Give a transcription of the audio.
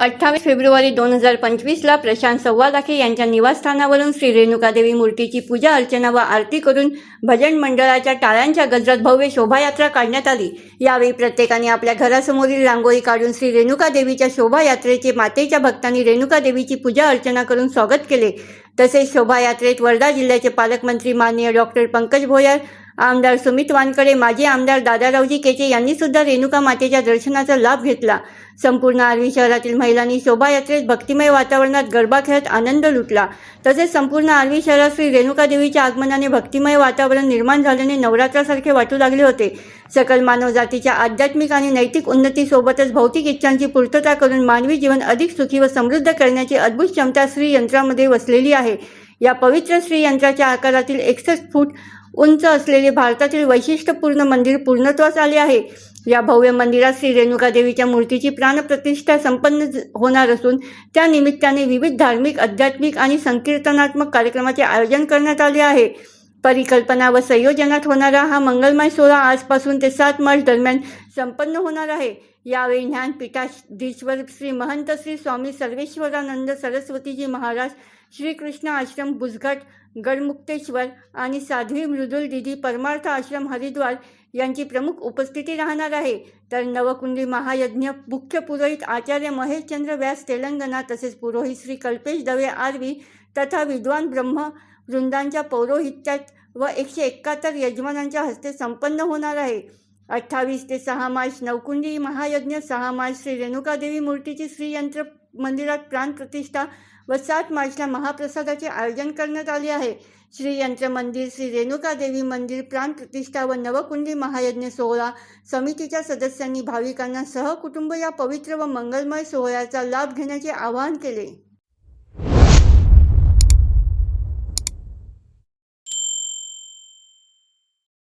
अठ्ठावीस फेब्रुवारी दोन हजार पंचवीसला प्रशांत सव्वालाखे यांच्या निवासस्थानावरून श्री रेणुकादेवी मूर्तीची पूजा अर्चना व आरती करून भजन मंडळाच्या टाळ्यांच्या गजरात भव्य शोभायात्रा काढण्यात आली. यावेळी प्रत्येकाने आपल्या घरासमोरील रांगोळी काढून श्री रेणुकादेवीच्या शोभायात्रेचे मातेच्या भक्तांनी रेणुकादेवीची पूजा अर्चना करून स्वागत केले. तसेच शोभायात्रेत वर्धा जिल्ह्याचे पालकमंत्री माननीय डॉक्टर पंकज भोयर आमदार सुमित वानकडे माजी आमदार दादारावजी केचे यांनी सुद्धा रेणुका मातेच्या दर्शनाचा लाभ घेतला. संपूर्ण आर्वी शहरातील महिलांनी शोभायात्रेत भक्तिमय वातावरणात गरबा खेळत आनंद लुटला. तसेच संपूर्ण आर्वी शहरात श्री रेणुका देवीच्या आगमनाने भक्तिमय वातावरण निर्माण झाल्याने नवरात्रासारखे वाटू लागले होते. सकल मानव जातीच्या आध्यात्मिक आणि नैतिक उन्नतीसोबतच भौतिक इच्छांची पूर्तता करून मानवी जीवन अधिक सुखी व समृद्ध करण्याची अद्भुत क्षमता श्री यंत्रामध्ये वसलेली आहे. या पवित्र श्री यंत्राच्या आकारातील एकसष्ट फूट उंच असलेले भारतातील वैशिष्ट्यपूर्ण मंदिर पूर्णत्वास आले आहे. या भव्य मंदिरात श्री रेणुका देवीच्या मूर्तीची प्राणप्रतिष्ठा संपन्न होणार असून त्या निमित्ताने विविध धार्मिक आध्यात्मिक आणि संकीर्तनात्मक कार्यक्रमाचे आयोजन करण्यात आले आहे. परिकल्पना व संयोजनात होणारा हा मंगलमय सोहळा आजपासून ते सात मार्च दरम्यान संपन्न होणार आहे. यावेळी ज्ञानपीठाधीश्वर श्री महंत श्री स्वामी सर्वेश्वरानंद सरस्वतीजी महाराज श्रीकृष्ण आश्रम बुजघाट गडमुक्तेश्वर आणि साध्वी मृदुल दिदी परमार्थ आश्रम हरिद्वार यांची प्रमुख उपस्थिती राहणार आहे. तर नवकुंडी महायज्ञ मुख्य पुरोहित आचार्य महेशचंद्र व्यास तेलंगणा तसेच पुरोहित श्री कल्पेश दवे आरवी तथा विद्वान ब्रह्म वृंदांच्या पौरोहित्यात व एकशे एकाहत्तर यजमानांच्या हस्ते संपन्न होणार आहे. अठ्ठावीस ते सहा मार्च नवकुंडी महायज्ञ सहा मार्च श्री रेणुकादेवी मूर्तीची श्रीयंत्र मंदिरात प्राणप्रतिष्ठा व सात मार्चला महाप्रसादाचे आयोजन करण्यात आले आहे. श्रीयंत्र मंदिर श्री रेणुकादेवी मंदिर प्राणप्रतिष्ठा व नवकुंडी महायज्ञ सोहळा समितीच्या सदस्यांनी भाविकांना सहकुटुंब या पवित्र व मंगलमय सोहळ्याचा लाभ घेण्याचे आवाहन केले.